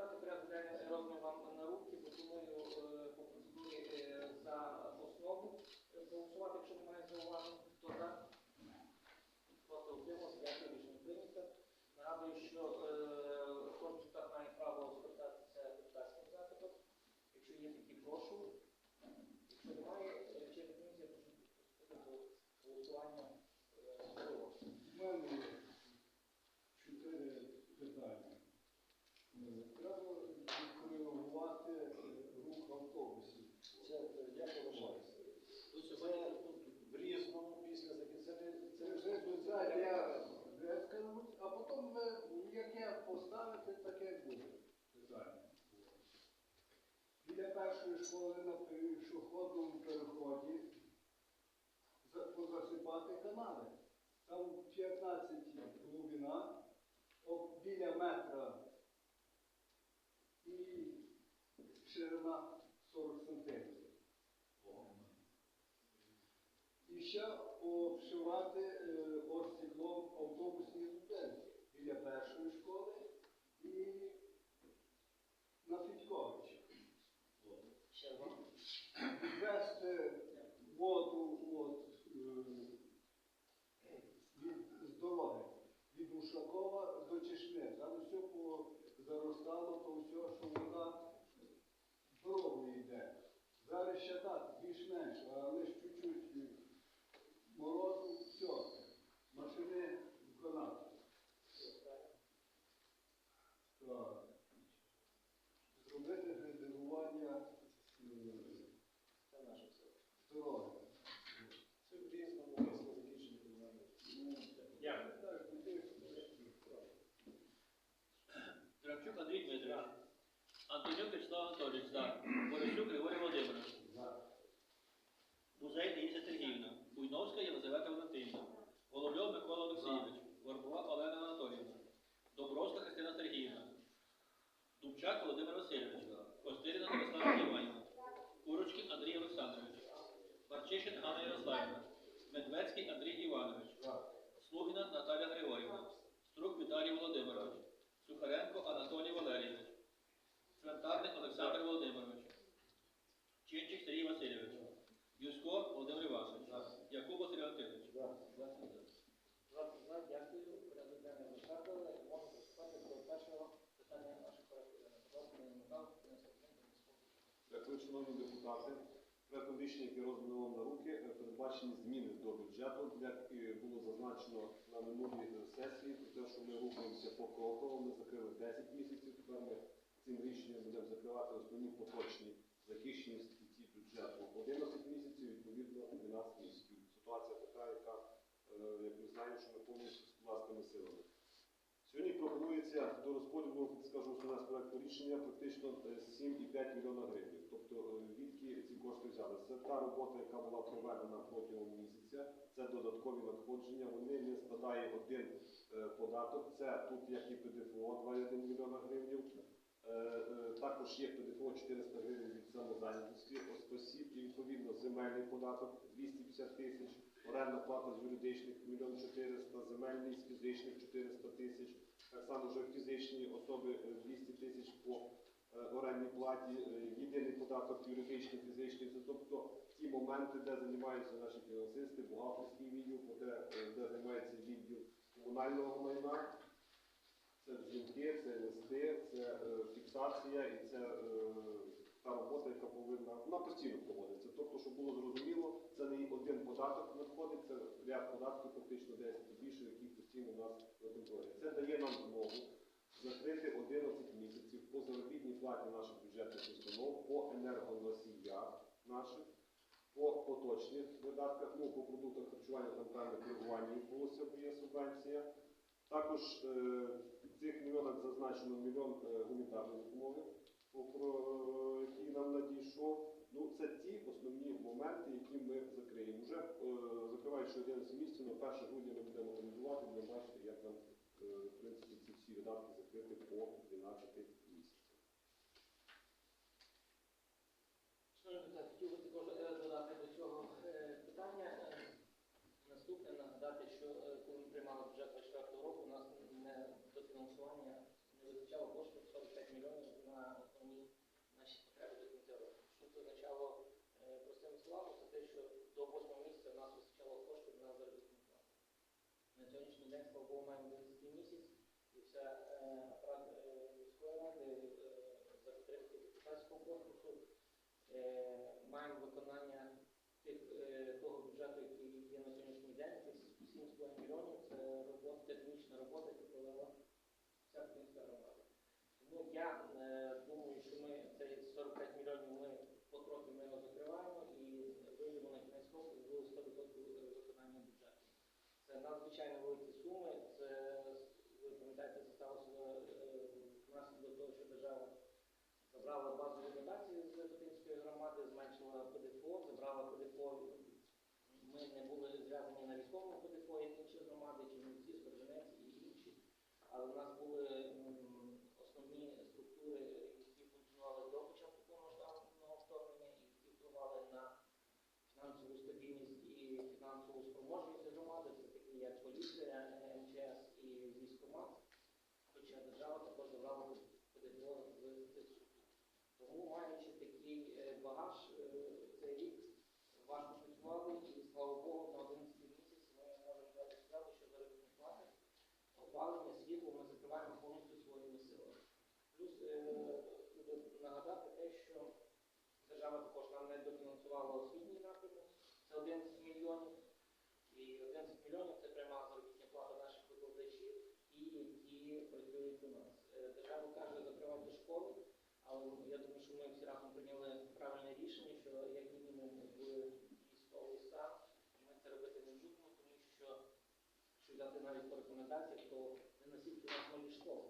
депутати, порядок денний розмір вам на руки. Пропоную по процедурі за основу голосувати, якщо немає зауважень. Хто за? Проти утримався. Дякую, рішення прийнято. Нагадую, що е, кожен депутат має право звертатися депутатським запитом. Якщо є такі, прошу. Якщо немає, е, лічильна комісія прошу приступити до голосування. е, голови. У мене є чотири питання. Е, Треба відкоригувати е, рух автобусів. Це е, я поважаю. Це в різному після закінчення. Це вже знаєте, я, я скажу, а потім ви яке поставите, таке буде питання. Біля першої школи на пішохідному переході позасипати канали. Там 15 глибина, біля метра і ширина 40 сантиметрів. І ще обшивати е, орстеклом автобусні зупинки біля першої школи і на Федьковича. Ввести воду от, е, від, з дороги, від Ушакова до Чешми. Там все заростало, то все, що вода дорогою йде. Зараз ще так, більш-менш, але ж чуть-чуть е, морозу, все, машини виконати. Так. Зробити градирування е, Це наше все. дороги. Це в різному після закінчення комунального. Дякую. Так, куди? Кравчук Андрій Дмитрович. Антонюк Вячеслав Анатолійович. За. Борисюк Григорій Володимирович. Музей Таїсія. Буйновська Єлизавета Валентинівна. Головльов Микола Олексійович. Горбова Олена Анатоліївна. Добровська Христина Сергіївна. Дубчак Володимир Васильович. Костирина Мирослава Іванівна. Курочкін Андрій Олександрович. Барчишин Ганна Ярославівна. Медведський Андрій Іванович. Слугіна Наталя Григорівна. Струк Віталій Володимирович. Сухаренко Анатолій Валерійович. Цвинтарник Олександр Володимирович. Чинчик Сергій Васильович. Юсько Володимир Іванович. Якуб Василь Антонович. 20 за. 20 за, дякую. Порядок денний розшарпали. Можемо приступати до першого питання наших порядку денного. Будь ласка, Леонід Михайлович, принесіть документи до слова. Дякую, шановні депутати. Проектом рішення, яке роздано вам на руки, е, передбачені зміни до бюджету, як і було зазначено на минулій е, сесії, про те, що ми рухаємося по покроково, ми закрили 10 місяців, тепер ми цим рішенням будемо закривати основні поточні захищені статті бюджету 11 місяців, відповідно 12 місяців. Ситуація така, яка, е, як ми знаємо, що ми повністю з власними силами. Сьогодні пропонується до розподілу, скажу з проекту рішення, практично е, 7,5 мільйона гривень. Тобто е, відки ці кошти взяли. Це та робота, яка була проведена протягом місяця, це додаткові надходження. Вони не складають один е, податок. Це тут як і ПДФО 2,1 мільйона гривень. Е, Також є ПДФО 400 гривень від самозайнятості осіб і відповідно земельний податок 250 тисяч, орендна плата з юридичних 1 400 земельний з фізичних 400 тисяч. Так само вже фізичні особи е, 200 тисяч по е, орендній платі, е, єдиний податок юридичний, фізичний. Тобто ті моменти, де займаються наші фінансисти, бухгалтерський відділ, де, е, де займається відділ комунального майна. Це дзвінки, це листи, це е, фіксація і це е, та робота, яка повинна вона постійно проводиться. Тобто, щоб було зрозуміло, це не один податок надходить, це ряд податків, фактично 10 і більше, які постійно у нас на контролі. Це дає нам змогу закрити 11 місяців по заробітній платі наших бюджетних установ, по енергоносіях. наших. По поточних видатках, ну по продуктах харчування там певне коригування відбулося, бо є субвенція. Також е, в цих мільйонах зазначено мільйон е, гуманітарної допомоги, про- який нам надійшов. Ну, це ті основні моменти, які ми закриємо. Вже е, закриваючи 11 місяців, на 1 грудня ми будемо аналізувати, будемо бачити, як нам е, в принципі ці всі видатки закрити по 12 місяцях. Шановні депутати, хотів би також е, додати до цього е, питання. Е, Наступне нагадати, що е, коли ми приймали бюджет 24 року, у нас не до фінансування не вистачало коштів 45 мільйонів на основні наші потреби до кінця року. Що це означало е, простими словами, це те, що до 8 місяця у нас вистачало коштів на заробітну плату. Слава Богу, маємо 11 місяць, і вся е, апарат е, міської ради е, за підтримки депутатського корпусу маємо виконання тих, того бюджету, який є на сьогоднішній день, тих 7,5 мільйонів, це робота, технічна робота, яку провела вся Українська громада. Тому я думаю, що ми цей 45 мільйонів ми потрохи ми його закриваємо і вийдемо на кінець року з 100% виконання бюджету. Це надзвичайно великі суми. Це ви пам'ятаєте, це сталося е, внаслідок того, що держава забрала базові дотації з Хотинської громади, зменшила ПДФО, забрала ПДФО. Ми не були зв'язані на військовому ПДФО, як інші громади, Чернівці, Сторженець і інші. Але в нас були м, основні структури, які функціонували до початку повномасштабного вторгнення і які впливали на фінансову стабільність і фінансову спроможність громади. Це такі як поліція, МЧС і військкомат. Хоча держава також забрала ПДФО з цих структур. Тому маючи такий е, багаж е, цей рік, важко працювали і слава Богу, на 11 місяць ми можемо дати сказати, що заробітні плати, опалення, світло ми закриваємо повністю своїми силами. Плюс е, нагадати те, що держава також нам не дофінансувала освітній напрямок, це 11 мільйонів. І 11 мільйонів це пряма заробітна плата наших викладачів, ті, які працюють у нас. Е, Держава каже, закривайте школи, але я думаю, що ми всі разом прийняли правильне рішення, що як мінімум в військовий стан ми це робити не будемо, тому що якщо взяти навіть по рекомендаціях, то не настільки у нас малі школи,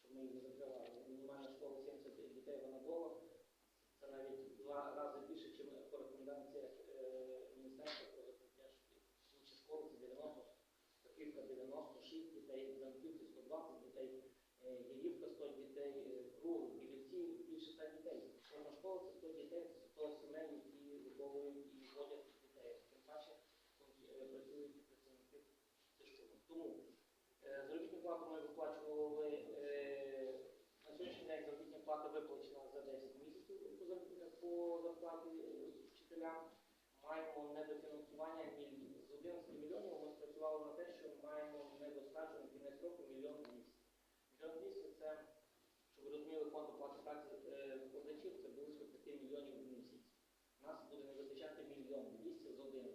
щоб ми їх не закривали. Мінімальна школа 70 дітей вона дома. Це навіть два рази більше, ніж по рекомендаціях е, міністерства про закриття шкіл. Інші школи це 90, Соківка 96 дітей, Франківці 120 дітей, е, 100 дітей, е, Круг, Білівці більше 100 дітей. Кожна школа це 100 дітей, це 100 сімей, які виховують і водять цих дітей. Тим паче функці- е, працюють працівники цих школи. Тому е, заробітну плату ми виплачували е, на сьогоднішній день заробітна плата виплачена за 10 місяців по зарплаті, по зарплаті е, вчителям. Маємо недофінансування мільйонів. з 11 мільйонів. Ми спрацювали на те, що маємо недостачу на кінець року мільйон 200. Мільйон 200 – це, щоб ви розуміли, фонд оплати праці позначів, це близько 5 мільйонів в місяць. У нас буде не вистачати мільйон 200 з 11.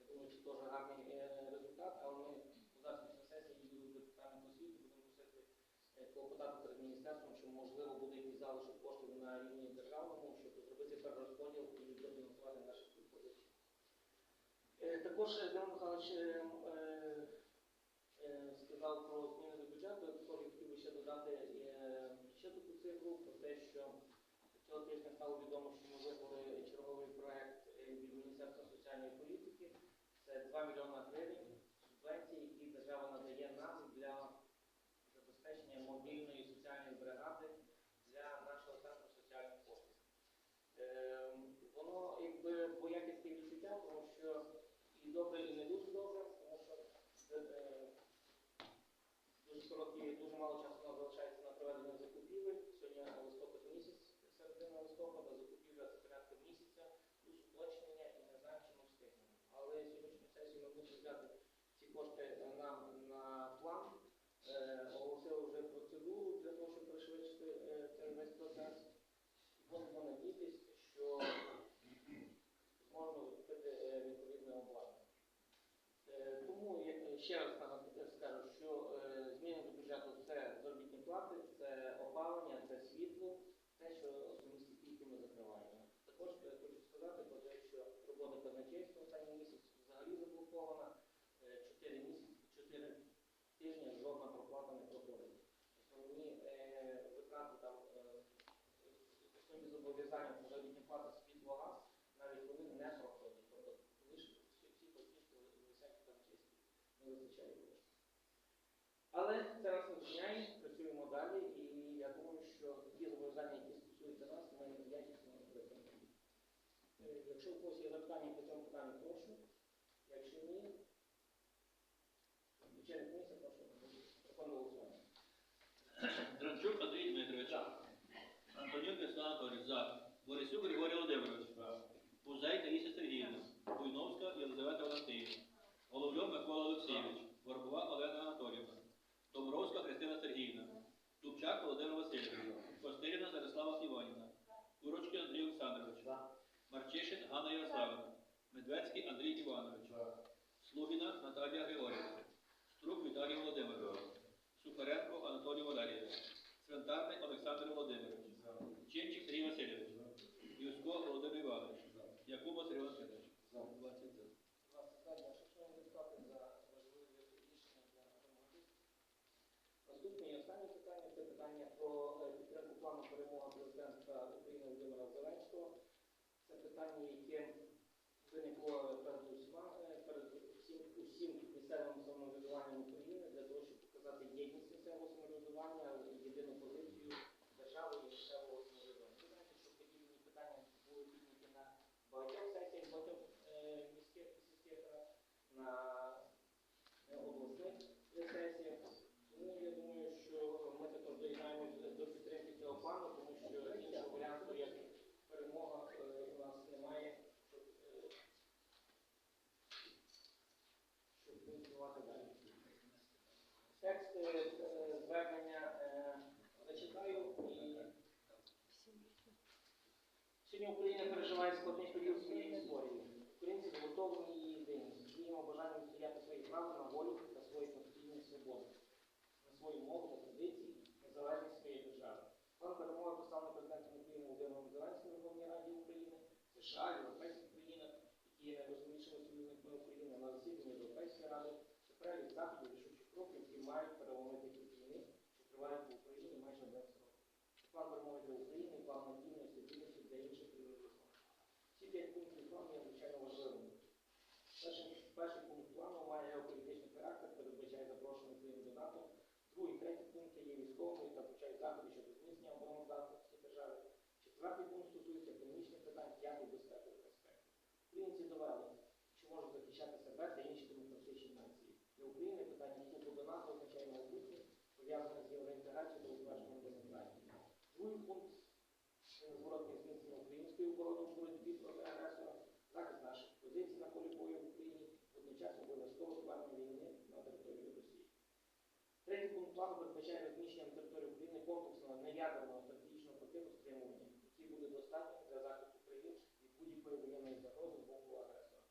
Я думаю, що теж гарний е, результат, але ми зараз після сесії їду в департамент освіти, будемо просити е, клопотати перед міністерством, що можливо буде якийсь залишок коштів на рівні державному, щоб зробити перерозподіл і дофінансувати наших викладачів. Е, Також е, Дмитро Михайлович е, е, сказав про зміни до бюджету. Я хотів би ще додати ще таку цифру про те, що цього тижня стало відомо, що ми вибрали черговий проект е, від Міністерства соціальної політики. Це 2 мільйона гривень субвенції, які держава надає нам для забезпечення мобільної соціальної бригади для нашого центру соціальних послуг. Е, Воно якби двояке співвідчуття, тому що і добре, і не дуже добре, тому що е, дуже короткий, дуже мало часу у нас залишається на проведення закупівель. Сьогодні листопад місяць, середина листопада, закупівля це порядка місяця, плюс уточнення і не знаємо, чи ми встигнемо. Але сьогоднішню сесію ми мусимо взяти ці кошти е, нам на план. Е, Оголосили вже процедуру для того, щоб пришвидшити е, цей весь процес. Будемо надіятися, що ще раз скажу, що е, зміни до бюджету це заробітні плати, це опалення, це світло, те, що особисті тільки ми закриваємо. Також е, хочу сказати про те, що робота казначейства останній місяць взагалі заблокована. Е, 4 місяці, 4 тижні жодна проплата не проходить. Основні витрати там основні зобов'язання. Не вистачає коштів. Але це нас не зупиняє, працюємо далі, і я думаю, що ті зобов'язання, які стосуються нас, ми якісно виконуємо. Е, Якщо у когось є запитання по цьому питанню, прошу. Якщо ні, вечеря комісія, прошу. Голосувати. Дранчук Андрій Дмитрович. Антонюк. За. Борисюк Григорій Володимирович. Бузей Таїся Сергіївна. Буйновська Єлизавета Валентинівна. Головльов Микола Олексійович. Горбова Олена Анатоліївна. Домбровська Христина Сергіївна. Дубчак Володимир Васильович. Костиріна Зарислава Іванівна. Курочкин Андрій Олександрович. Марчишин Ганна Ярославівна. Медведський Андрій Іванович. Слугіна Наталія Григорівна. Струк Віталій Володимирович. Сухаренко Анатолій Валерійович. Цвинтарний Олександр Володимирович. Чинчик Сергій Васильович. Юсько Володимир Іванович. Якуба Сергій Васильович. виникло перед усіма, Україна переживає складний період своєї історії. Українці згуртовані її єдиність, діємо бажанням стояти свої права на волю та свої конституційні свободи, на свою мову та традиції, незалежність своєї держави. План перемоги поставлений президентом України Володимиром Зеленським Верховній Раді України, США, Європейська країна, які є найрозумнішими союзниками України на засіданні Європейської ради, це перелік заходів рішучих кроків, які мають переломити війни, що триває в Україні майже 10 років. План перемоги для України, план надійної стабільності для інших рівнів. Ці п'ять пунктів плану є надзвичайно важливими. Перший, пункт плану має геополітичний характер, передбачає запрошення України до НАТО. Другий, третій пункт є військовими та включають заходи щодо зміцнення обороноздатності держави. Четвертий пункт стосується економічних питань, п'ятий безпекових аспектів. Українці довели, що можуть захищати себе та інші демократичні нації. Для України питання вступу до НАТО означає майбутнє, пов'язане з євроінтеграцією та утвердженням демократії. Другий пункт це незворотне зміцнення української оборони в боротьбі проти агресора, захист наших позицій на полі бою в Україні, водночас обов'язково звернення війни на територію Росії. Третій пункт плану передбачає розміщення на території України комплексного неядерного стратегічного пакету стримування, який буде достатнім для захисту країн від будь-якої воєнної загрози з боку агресора.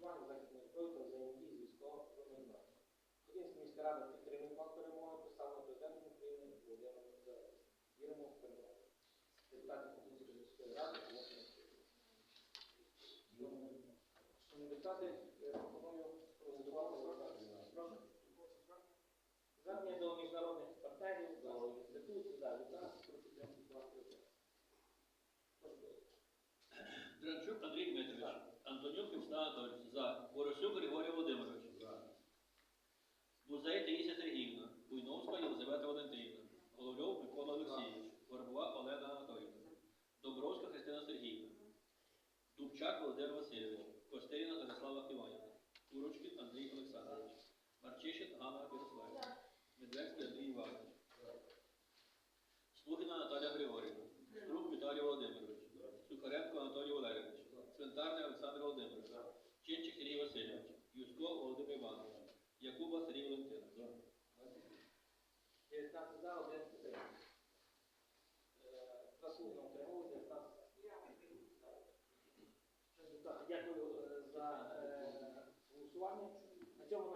Застосування західної зброї та взаємодії з військовим комендантом. Хотинська міська рада підтримує план перемоги, представлений президентом України Володимиром Зеленським. Віримо в перемогу. Депутати Хотинської міської ради голосуємо. Шановні депутати, я пропоную проголосувати за Прошу. Звернення до міжнародних партнерів, до інституцій, да, від нас про підтримку плану президента. Прошу. Дранчук Андрій Дмитрович. Антонюк Вячеслав Анатолійович. За. Борисюк Григорій Володимирович. Бузей Таїся Сергіївна. Буйновська Єлизавета Валентинівна. Головльов Микола Олексійович. Горбова Олена Анатоліївна. Домбровська Христина Сергіївна. Дубчак Володимир Васильович. Костиріна Зарислава Іванівна. Курочкин Андрій Олександрович. Марчишин Ганна Ярославівна. Медведський Андрій Іванович. Слугіна Наталя Григорівна. Струк Віталій Володимирович. Сухаренко Анатолій Валерійович. Цвинтарний Олександр Володимирович. Чинчик Сергій Васильович. Юсько Володимир Іванович. Якуба Сергій Валентинович. 19 за, 1 підтримка. сумно утримувався, Стас. Результати. Дякую е, за е, голосування. На цьому